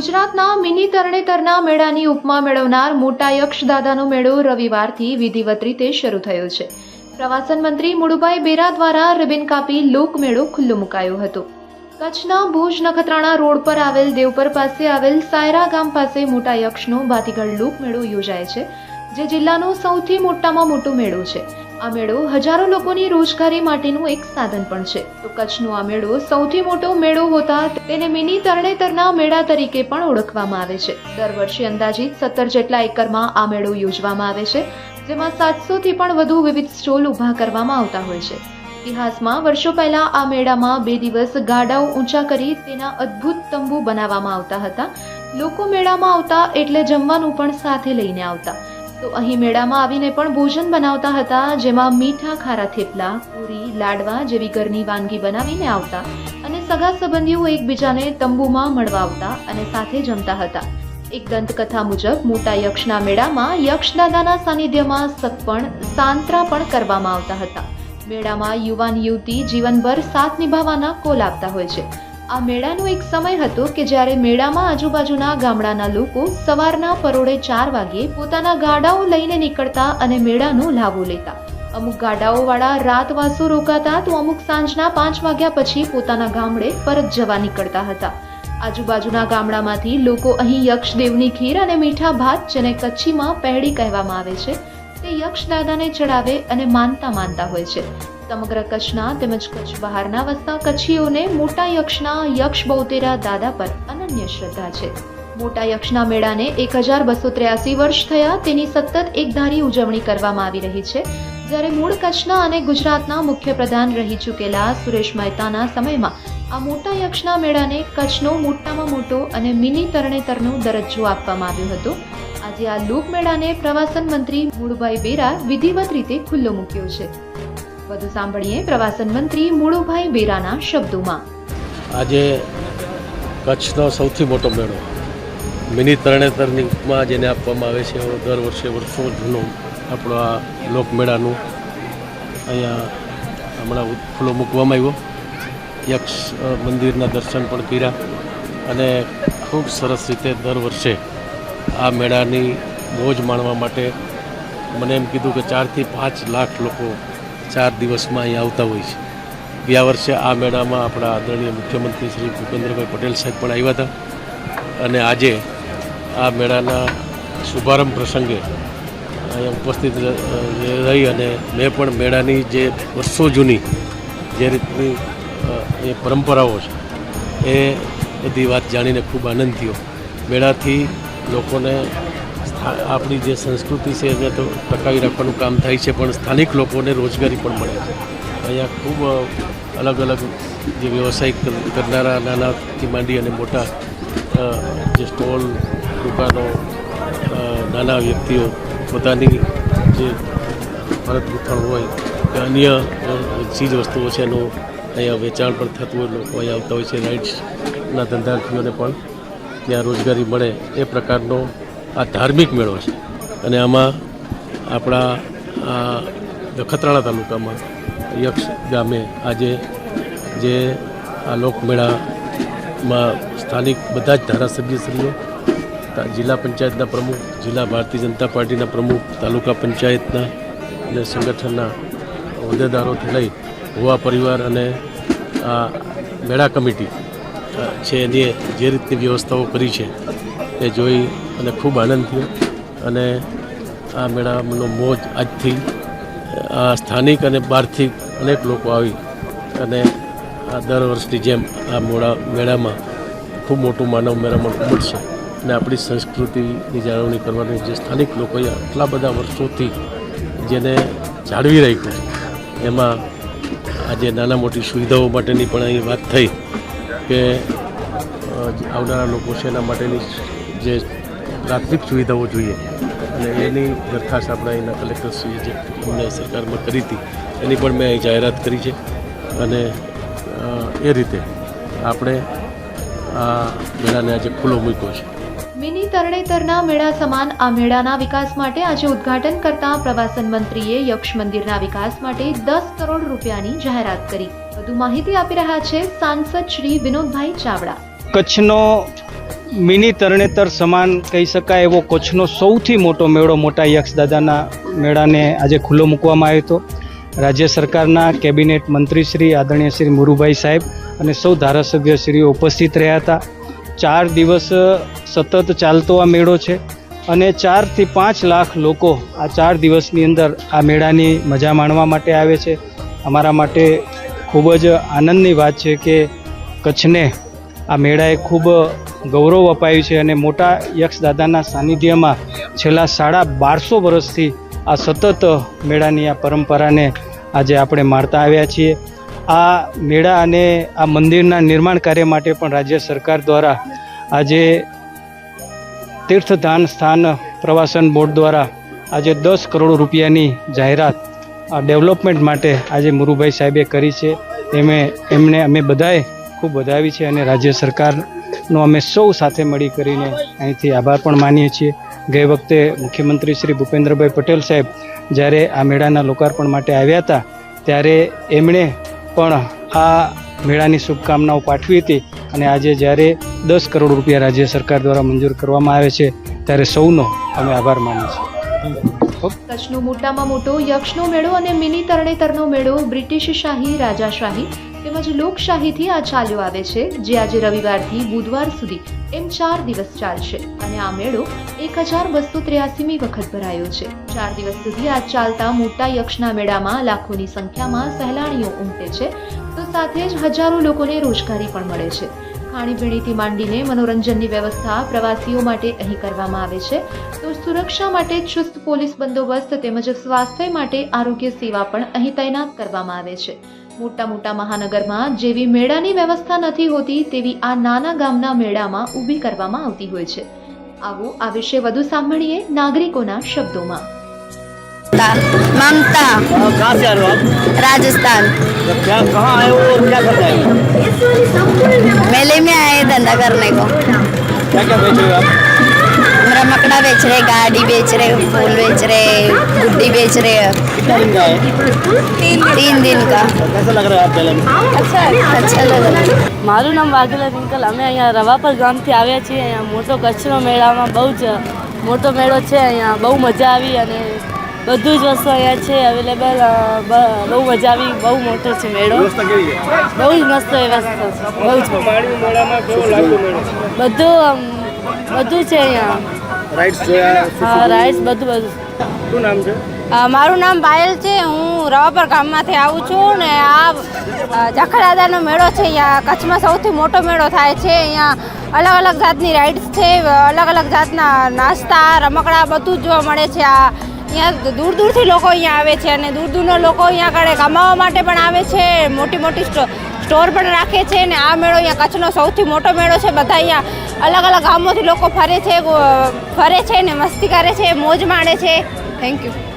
ગુજરાતના મિની તરણેતરના મેળાની ઉપમા મેળવનાર મોટા યક્ષદાદાનો મેળો રવિવારથી વિધિવત રીતે શરૂ થયો છે. પ્રવાસન મંત્રી મુળુભાઈ બેરા દ્વારા રિબિન કાપી લોકમેળો ખુલ્લો મુકાયો હતો. કચ્છના ભુજ નખત્રાણા રોડ પર આવેલ દેવપર પાસે આવેલ સાયરા ગામ પાસે મોટા યક્ષનો ભાતીગઢ લોકમેળો યોજાય છે, જે જિલ્લાનો સૌથી મોટામાં મોટો મેળો છે. આ મેળો હજારો લોકોની રોજગારી માટેનું એક સાધન પણ છે. તો કચ્છનો આ મેળો સૌથી મોટો મેળો હોતા તેને મિની તરણેતરના મેળા તરીકે પણ ઓળખવામાં આવે છે. દર વર્ષે અંદાજિત સત્તર જેટલા એકરમાં આ મેળો યોજવામાં આવે છે, જેમાં સાતસોથી પણ વધુ વિવિધ સ્ટોલ ઊભા કરવામાં આવતા હોય છે. ઇતિહાસમાં વર્ષો પહેલા આ મેળામાં બે દિવસ ગાડાઓ ઊંચા કરી તેના અદ્ભુત તંબુ બનાવવામાં આવતા હતા. લોકો મેળામાં આવતા એટલે જમવાનું પણ સાથે લઈને આવતા. તો અહીં મેળામાં આવીને પણ ભોજન બનાવતા હતા, જેમાં મીઠા ખારા થેપલા, પૂરી, લાડવા જેવી ઘરની વાનગી બનાવીને આવતા અને સગા સંબંધીઓ એકબીજાને તંબુમાં મળવા આવતા અને સાથે જમતા હતા. એક દંતકથા મુજબ, મોટા યક્ષના મેળામાં યક્ષદાદાના સાનિધ્યમાં સગપણ, સાંત્રા પણ કરવામાં આવતા હતા. મેળામાં યુવાન યુવતી જીવનભર સાથ નિભાવવાના કોલ આપતા હોય છે. આ મેળાનો એક સમય હતો કે જ્યારે મેળામાં આજુબાજુના ગામડાના લોકો સવારના પરોળે ચાર વાગ્યે પોતાના ગાડાઓ લઈને નીકળતા અને મેળાનો લાભો લેતા. અમુક ગાડાઓવાળા રાતવાસો રોકાતા તો અમુક સાંજના પાંચ વાગ્યા પછી પોતાના ગામડે પરત જવા નીકળતા હતા. આજુબાજુના ગામડામાંથી લોકો અહીં યક્ષદેવની ખીર અને મીઠા ભાત જેને કચ્છીમાં પહેડી કહેવામાં આવે છે, તે યક્ષ દાદાને ચડાવે અને માનતા માનતા હોય છે. સમગ્ર કચ્છના તેમજ કચ્છ બહારના વસતા કચ્છીઓને મોટા યક્ષના યક્ષ બહુતેરા દાદા પર અનન્ય શ્રદ્ધા છે. મોટા યક્ષના મેળાને એક હજાર બસો ત્ર્યાસી વર્ષ થયા તેની સતત એકધારી ઉજવણી કરવામાં આવી રહી છે. જ્યારે મૂળ કચ્છના અને ગુજરાતના મુખ્ય પ્રધાન રહી ચૂકેલા સુરેશ મહેતાના સમયમાં આ મોટા યક્ષના મેળાને કચ્છનો મોટામાં મોટો અને મિની તરણેતરનો દરજ્જો આપવામાં આવ્યો હતો. આજે આ લોકમેળાને પ્રવાસન મંત્રી મૂળભાઈ બેરા વિધિવત રીતે ખુલ્લો મૂક્યો છે. વધુ સાંભળીએ પ્રવાસન મંત્રી મુળુભાઈ બેરાના શબ્દોમાં. આજે કચ્છનો સૌથી મોટો મેળો. મિની ઉપમા જેને આપવામાં આવે છે દર વર્ષે વર્ષો જૂનો આપણો આ લોકમેળાનું અહીંયા હમણાં ખુલ્લો મૂકવામાં આવ્યો. યક્ષ મંદિરના દર્શન પણ કર્યા અને ખૂબ સરસ રીતે દર વર્ષે આ મેળાની મોજ માણવા માટે મને એમ કીધું કે ચારથી પાંચ લાખ લોકો ચાર દિવસમાં અહીં આવતા હોય છે. ગયા વર્ષે આ મેળામાં આપણા આદરણીય મુખ્યમંત્રી શ્રી ભૂપેન્દ્રભાઈ પટેલ સાહેબ પણ આવ્યા હતા. અને આજે આ મેળાના શુભારંભ પ્રસંગે અહીંયા ઉપસ્થિત રહી અને મેં પણ મેળાની જે વર્ષો જૂની જે રીતની એ પરંપરાઓ છે, એ બધી વાત જાણીને ખૂબ આનંદ થયો. મેળાથી લોકોને આપણી જે સંસ્કૃતિ છે એને તો ટકાવી રાખવાનું કામ થાય છે, પણ સ્થાનિક લોકોને રોજગારી પણ મળે છે. અહીંયા ખૂબ અલગ અલગ જે વ્યવસાય કરનારા નાનાથી માંડી અને મોટા જે સ્ટોલ, દુકાનો નાના વ્યક્તિઓ પોતાની જે ભરત ગૂંથણ હોય, કે અન્ય ચીજ વસ્તુઓ છે એનું અહીંયા વેચાણ પણ થતું હોય, લોકો અહીંયા આવતા હોય છે રાઇડ્સના ધંધાર્થીઓને પણ ત્યાં રોજગારી મળે. એ પ્રકારનો આ ધાર્મિક મેળો છે. અને આમાં આપણા નખત્રાણા તાલુકામાં યક્ષ ગામે આજે જે આ લોકમેળામાં સ્થાનિક બધા જ ધારાસભ્યશ્રીઓ જિલ્લા પંચાયતના પ્રમુખ, જિલ્લા ભારતીય જનતા પાર્ટીના પ્રમુખ, તાલુકા પંચાયતના અને સંગઠનના હોદ્દેદારોથી લઈ ભુવા પરિવાર અને આ મેળા કમિટી છે એની જે રીતની વ્યવસ્થાઓ કરી છે, એ જોઈ અને ખૂબ આનંદ થયો. અને આ મેળાનો મોજ આજથી, આ સ્થાનિક અને બહારથી અનેક લોકો આવી અને આ દર વર્ષની જેમ આ મોડા, મેળામાં ખૂબ મોટું માનવ મેળામાં ઉમટશે અને આપણી સંસ્કૃતિની જાળવણી કરવાની જે સ્થાનિક લોકોએ આટલા બધા વર્ષોથી જેને જાળવી રાખ્યું છે, એમાં આજે નાના મોટી સુવિધાઓ માટેની પણ અહીં વાત થઈ કે આવનારા લોકો છે એના માટેની જે પ્રાથમિક સુવિધાઓ જોઈએ. અને એની દરખાસ્ત આપણા અહીંના કલેક્ટરશ્રીએ જે અમને સરકારમાં કરી હતી એની પણ મેં અહીં જાહેરાત કરી છે. અને એ રીતે આપણે આ મેળાને આજે ખુલ્લો મૂક્યો છે. મિની તરણેતરના મેળા સમાન આ મેળાના વિકાસ માટે આજે ઉદ્ઘાટન કરતા પ્રવાસન મંત્રીએ યક્ષ મંદિરના વિકાસ માટે દસ કરોડ રૂપિયાની જાહેરાત કરી. વધુ માહિતી આપી રહ્યા છે સાંસદ શ્રી વિનોદભાઈ ચાવડા. કચ્છનો મિની તરણેતર સમાન કહી શકાય એવો કચ્છનો સૌથી મોટો મેળો મોટા યક્ષદાદાના મેળાને આજે ખુલ્લો મૂકવામાં આવ્યો હતો. રાજ્ય સરકારના કેબિનેટ મંત્રી શ્રી આદરણીય શ્રી મુરુભાઈ સાહેબ અને સૌ ધારાસભ્યશ્રીઓ ઉપસ્થિત રહ્યા હતા. ચાર દિવસ સતત ચાલતો આ મેળો છે અને ચારથી પાંચ લાખ લોકો આ ચાર દિવસની અંદર આ મેળાની મજા માણવા માટે આવે છે. અમારા માટે ખૂબ જ આનંદની વાત છે કે કચ્છને આ મેળાએ ખૂબ ગૌરવ અપાયું છે અને મોટા યક્ષદાદાના સાનિધ્યમાં છેલ્લા સાડા બારસો વર્ષથી આ સતત મેળાની આ પરંપરાને આજે આપણે માણતા આવ્યા છીએ. આ મેળા અને આ મંદિરના નિર્માણ કાર્ય માટે પણ રાજ્ય સરકાર દ્વારા આજે તીર્થધાન સ્થાન પ્રવાસન બોર્ડ દ્વારા આજે દસ કરોડ રૂપિયાની જાહેરાત ડેવલપમેન્ટ માટે આજે મુરુભાઈ સાહેબે કરી છે. એમે એમને અમે બધાએ ખૂબ વધાવી છે અને રાજ્ય સરકારનો અમે સૌ સાથે મળી કરીને અહીંથી આભાર પણ માનીએ છીએ. ગઈ વખતે મુખ્યમંત્રી શ્રી ભૂપેન્દ્રભાઈ પટેલ સાહેબ જ્યારે આ મેળાના લોકાર્પણ માટે આવ્યા હતા, ત્યારે એમણે પણ આ મેળાની શુભકામનાઓ પાઠવી હતી અને આજે જ્યારે દસ કરોડ રૂપિયા રાજ્ય સરકાર દ્વારા મંજૂર કરવામાં આવે છે, ત્યારે સૌનો અમે આભાર માનીએ છીએ. કચ્છનો મોટામાં મોટો યક્ષનો મેળો અને મિની તરણેતરનો મેળો બ્રિટિશ શાહી રાજાશાહી તેમજ લોકશાહીથી આ ચાલ્યો આવે છે, જે આજે રવિવારથી બુધવાર સુધી એમ ચાર દિવસ ચાલશે. અને આ મેળો એક હજાર બસો ત્ર્યાસીમી વખત ભરાયો છે. ચાર દિવસ સુધી આ ચાલતા મોટા યક્ષના મેળામાં લાખોની સંખ્યામાં સહેલાણીઓ ઉમટે છે, તો સાથે જ હજારો લોકોને રોજગારી પણ મળે છે. ખાણીપીણીથી માંડીને મનોરંજનની વ્યવસ્થા પ્રવાસીઓ માટે અહીં કરવામાં આવે છે, તો સુરક્ષા માટે ચુસ્ત પોલીસ બંદોબસ્ત તેમજ સ્વાસ્થ્ય માટે આરોગ્ય સેવા પણ અહીં તૈનાત કરવામાં આવે છે. મોટા મોટા મહાનગરમાં જેવી મેળાની વ્યવસ્થા નથી હોતી તેવી આ નાના ગામના મેળામાં ઊભી કરવામાં આવતી હોય છે આવો આ વિશે વધુ સાંભળીએ નાગરિકોના શબ્દોમાં ममता कहाँ से आ रहे हो आप राजस्थान तो क्या कहाँ आए हो और क्या करते हैं मेले में आए धंधा करने को क्या क्या बेच रहे हो आप मेरा मकड़ा बेच रहे गाड़ी बेच रहे फूल बेच रहे गुड्डी बेच रहे कितना दिन का है तीन दिन का कैसा लग रहा है आप मेले में अच्छा अच्छा लग रहा है મારું નામ વાઘેલા રિંકલ અમે અહીંયા રવાપર ગામથી આવ્યા છીએ અહીંયા મોટો કચ્છનો મેળામાં બહુ જ મોટો મેળો છે અહીંયા બહુ મજા આવી અને બધું જ વસ્તુ અહીંયા છે અવેલેબલ બહુ મજા આવી બહુ મોટો છે મેળો व्यवस्था केवी है બહુ જ મસ્ત વ્યવસ્થા છે બહુ જ મેળામાં કેવો લાગ્યો મેળો બધું આમ, બધું છે અહીંયા રાઇડ્સ જોયા હા રાઇડ્સ બધું બધું. શું નામ છે? મારું નામ પાયલ છે. હું રવાપર ગામમાંથી આવું છું ને આ જખડાદાનો મેળો છે. અહીંયા કચ્છમાં સૌથી મોટો મેળો થાય છે. અહીંયા અલગ અલગ જાતની રાઇડ્સ છે. અલગ અલગ જાતના નાસ્તા રમકડા બધું જોવા મળે છે. આ અહીંયા દૂર દૂરથી લોકો અહીંયા આવે છે અને દૂર દૂરનો લોકો અહીંયા આગળ કમાવા માટે પણ આવે છે. મોટી મોટી સ્ટોર પણ રાખે છે ને આ મેળો અહીંયા કચ્છનો સૌથી મોટો મેળો છે. બધા અહીંયા અલગ અલગ ગામોથી લોકો ફરે છે ફરે છે ને મસ્તી કરે છે, મોજ માણે છે. Thank you